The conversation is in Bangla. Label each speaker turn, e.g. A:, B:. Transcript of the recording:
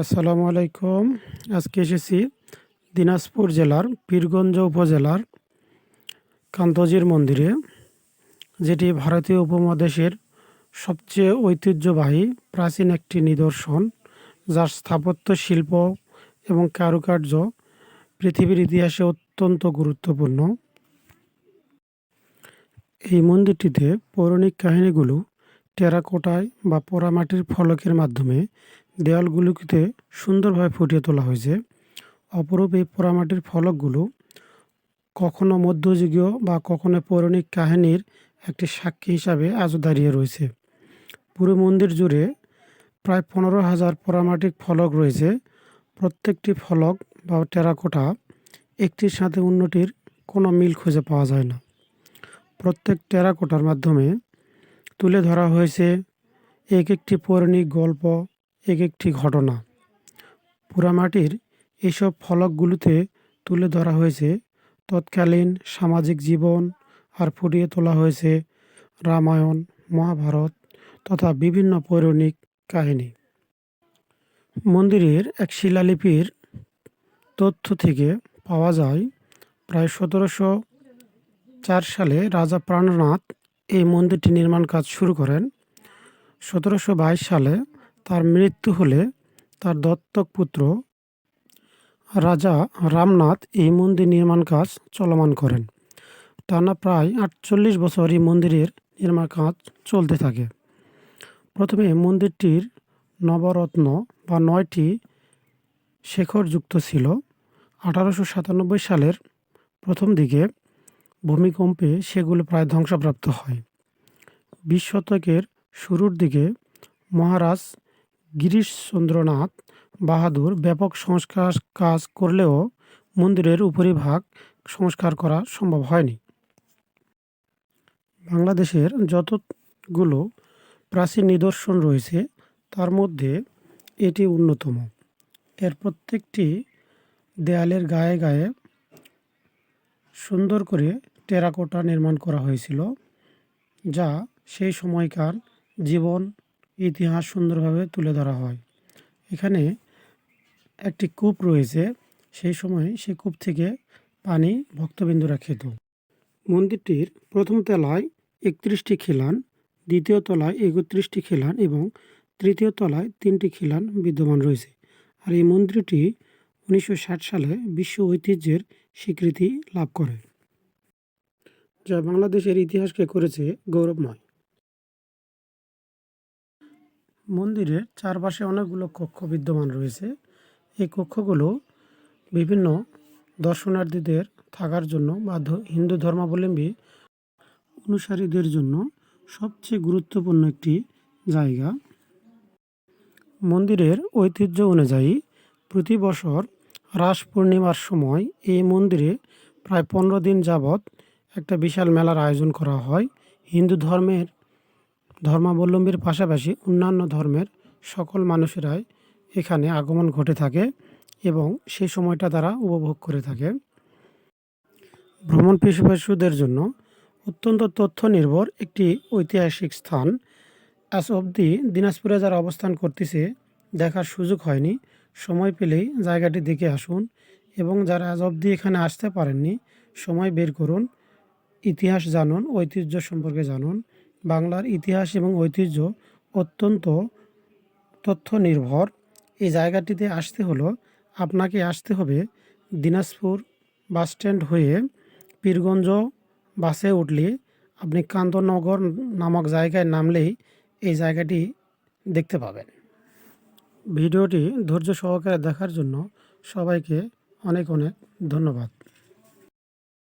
A: আসসালামু আলাইকুম। আজকে এসেছি দিনাজপুর জেলার পীরগঞ্জ উপজেলার কান্তজির মন্দিরে, যেটি ভারতীয় উপমহাদেশের সবচেয়ে ঐতিহ্যবাহী প্রাচীন একটি নিদর্শন, যার স্থাপত্য, শিল্প এবং কারুকার্য পৃথিবীর ইতিহাসে অত্যন্ত গুরুত্বপূর্ণ। এই মন্দিরটিতে পৌরাণিক কাহিনীগুলো টেরাকোটায় বা পোড়ামাটির ফলকের মাধ্যমে দেওয়ালগুলোতে সুন্দরভাবে ফুটিয়ে তোলা হয়েছে। অপরূপ এই পোড়ামাটির ফলকগুলো কখনো মধ্যযুগীয় বা কখনো পৌরাণিক কাহিনীর একটি সাক্ষী হিসাবে আজও দাঁড়িয়ে রয়েছে। পুরো মন্দির জুড়ে প্রায় পনেরো হাজার পোড়ামাটির ফলক রয়েছে। প্রত্যেকটি ফলক বা টেরাকোটা একটির সাথে অন্যটির কোনো মিল খুঁজে পাওয়া যায় না। প্রত্যেক টেরাকোটার মাধ্যমে তুলে ধরা হয়েছে এক একটি পৌরাণিক গল্প এক একটি ঘটনা। পোড়ামাটির এইসব ফলকগুলোতে তুলে ধরা হয়েছে। তৎকালীন সামাজিক জীবন আর ফুটিয়ে তোলা হয়েছে রামায়ণ, মহাভারত তথা বিভিন্ন পৌরাণিক কাহিনী। মন্দিরের এক শিলালিপির তথ্য থেকে পাওয়া যায়, প্রায় সতেরোশো চার সালে রাজা প্রাণনাথ এই মন্দিরটি নির্মাণ কাজ শুরু করেন। সতেরোশো বাইশ সালে তার মৃত্যু হলে তার দত্তক পুত্র রাজা রামনাথ এই মন্দির নির্মাণ কাজ চলমান করেন। টানা প্রায় আটচল্লিশ বছর এই মন্দিরের নির্মাণ কাজ চলতে থাকে। প্রথমে মন্দিরটির নবরত্ন বা নয়টি শেখর যুক্ত ছিল। আঠারোশো সাতানব্বই সালের প্রথম দিকে ভূমিকম্পে সেগুলো প্রায় ধ্বংসপ্রাপ্ত হয়। বিশ শতকের শুরুর দিকে মহারাজ গিরিশচন্দ্রনাথ বাহাদুর ব্যাপক সংস্কার কাজ করলেও মন্দিরের উপরিভাগ সংস্কার করা সম্ভব হয়নি। বাংলাদেশের যতগুলো প্রাচীন নিদর্শন রয়েছে, তার মধ্যে এটি অন্যতম। এর প্রত্যেকটি দেয়ালের গায়ে গায়ে সুন্দর করে টেরাকোটা নির্মাণ করা হয়েছিল, যা সেই সময়কার জীবন ইতিহাস সুন্দরভাবে তুলে ধরা হয়। এখানে একটি কূপ রয়েছে, সেই সময় সেই কূপ থেকে পানি ভক্তবিন্দুরা খেত। মন্দিরটির প্রথম তলায় একত্রিশটি খিলান, দ্বিতীয় তলায় একত্রিশটি খিলান এবং তৃতীয় তলায় তিনটি খিলান বিদ্যমান রয়েছে। আর এই মন্দিরটি উনিশশো ষাট সালে বিশ্ব ঐতিহ্যের স্বীকৃতি লাভ করে, যা বাংলাদেশের ইতিহাসকে করেছে গৌরবময়। মন্দিরের চারপাশে অনেকগুলো কক্ষ বিদ্যমান রয়েছে। এই কক্ষগুলো বিভিন্ন দর্শনার্থীদের থাকার জন্য বা হিন্দু ধর্মাবলম্বী অনুসারীদের জন্য সবচেয়ে গুরুত্বপূর্ণ একটি জায়গা। মন্দিরের ঐতিহ্য অনুযায়ী প্রতি বছর রাস পূর্ণিমার সময় এই মন্দিরে প্রায় পনেরো দিন যাবৎ একটা বিশাল মেলার আয়োজন করা হয়। হিন্দু ধর্মের ধর্মাবলম্বীর পাশাপাশি অন্যান্য ধর্মের সকল মানুষেরাই এখানে আগমন ঘটে থাকে এবং সেই সময়টা তারা উপভোগ করে থাকে। ভ্রমণ পেশাপাশুদের জন্য অত্যন্ত তথ্য নির্ভর একটি ঐতিহাসিক স্থান। আজ অবধি দিনাজপুরে যারা অবস্থান করতেছে, দেখার সুযোগ হয়নি। সময় পেলেই জায়গাটি দেখে আসুন এবং যারা আজ অবধি এখানে আসতে পারেননি, সময় বের করুন। ইতিহাস জানুন, ঐতিহ্য সম্পর্কে জানুন। বাংলার ইতিহাস এবং ঐতিহ্য অত্যন্ত তথ্য নির্ভর এই জায়গাটিতে আসতে হলো, আপনাকে আসতে হবে দিনাজপুর বাসস্ট্যান্ড হয়ে পীরগঞ্জ বাসে উঠলে আপনি কান্তনগর নামক জায়গায় নামলেই এই জায়গাটি দেখতে পাবেন। ভিডিওটি ধৈর্য সহকারে দেখার জন্য সবাইকে অনেক অনেক ধন্যবাদ।